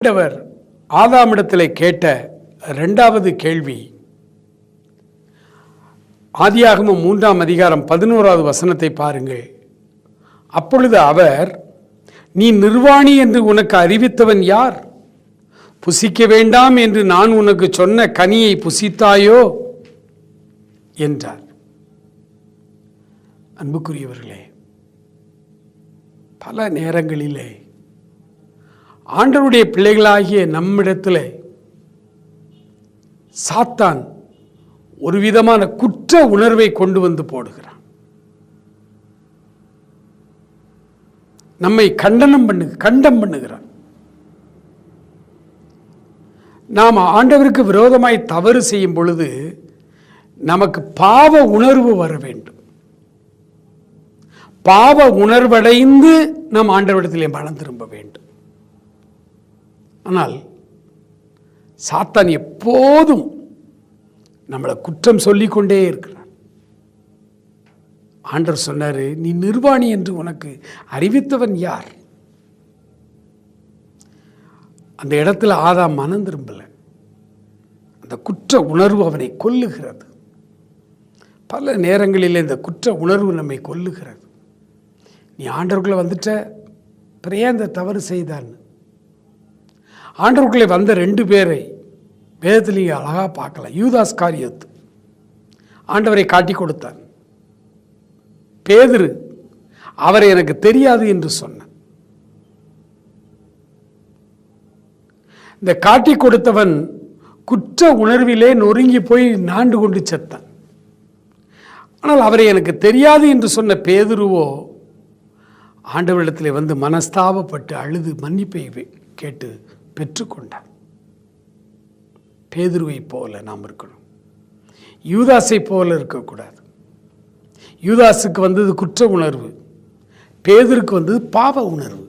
ஆண்டவர் ஆதாமிடத்தில் கேட்ட ரெண்டாவது கேள்வி. ஆதியாகமும் மூன்றாம் அதிகாரம் பதினோராவது வசனத்தை பாருங்கள். அப்பொழுது அவர் நீ நிர்வாணி என்று உனக்கு அறிவித்தவன் யார்? புசிக்க வேண்டாம் என்று நான் உனக்கு சொன்ன கனியை புசித்தாயோ? என்றார். அன்புக்குரியவர்களே பல நேரங்களிலே ஆண்டவருடைய பிள்ளைகளாகிய நம்மிடத்தில் சாத்தான் ஒரு விதமான குற்ற உணர்வை கொண்டு வந்து போடுகிறான். நம்மை கண்டனம் பண்ணு கண்டம் பண்ணுகிறான். நாம் ஆண்டவருக்கு விரோதமாய் தவறு செய்யும் பொழுது நமக்கு பாவ உணர்வு வர வேண்டும். பாவ உணர்வடைந்து நாம் ஆண்டவரிடத்திலே மனம் திரும்ப வேண்டும். ஆனால் சாத்தான் எப்போதும் நம்மளை குற்றம் சொல்லிக்கொண்டே இருக்கிறான். ஆண்டவர் சொன்னார் நீ நிர்வாணி என்று உனக்கு அறிவித்தவன் யார்? அந்த இடத்துல ஆதாம் மனம் திரும்பலை. அந்த குற்ற உணர்வு அவனை கொல்லுகிறது. பல நேரங்களில் இந்த குற்ற உணர்வு நம்மை கொல்லுகிறது. நீ ஆண்டவர்களை வந்துட்ட பிறைய தவறு செய்தான்னு? ஆண்டவருக்குள்ளே வந்த ரெண்டு பேரை வேதத்தில் நீங்கள் அழகாக பார்க்கலாம் யூதாஸ் காரியத்து. ஆண்டவரை காட்டி கொடுத்தார். பேதிரு அவரை எனக்கு தெரியாது என்று சொன்னான் இந்த காட்டி கொடுத்தவன் குற்ற உணர்விலே நொறுங்கி போய் நாண்டு கொண்டு செத்தான். ஆனால் அவரை எனக்கு தெரியாது என்று சொன்ன பேதுருவோ ஆண்டவரிடத்தில் வந்து மனஸ்தாபப்பட்டு அழுது மன்னிப்பை கேட்டு பெற்றுக்கொண்டார். பேதுருவை போல நாம் இருக்கணும். யூதாஸை போல இருக்கக்கூடாது. யூதாஸுக்கு வந்தது குற்ற உணர்வு. பேதருக்கு வந்தது பாவ உணர்வு.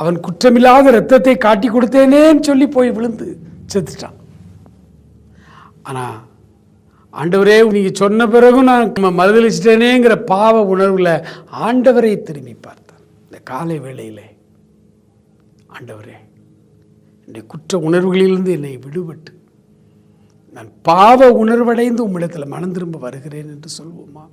அவன் குற்றமில்லாத ரத்தத்தை காட்டி கொடுத்தேனேன்னு சொல்லி போய் விழுந்து செத்துட்டான். ஆனால் ஆண்டவரே நீங்கள் சொன்ன பிறகும் நான் மறுதளிச்சிட்டேனேங்கிற பாவ உணர்வில் ஆண்டவரை திரும்பி பார்த்தான். இந்த காலை வேளையிலே ஆண்டவரே என்னுடைய குற்ற உணர்வுகளிலிருந்து என்னை விடுபட்டு நான் பாவ உணர்வடைந்து உம்மிடத்தில் மனம் திரும்ப வருகிறேன் என்று சொல்வோமா?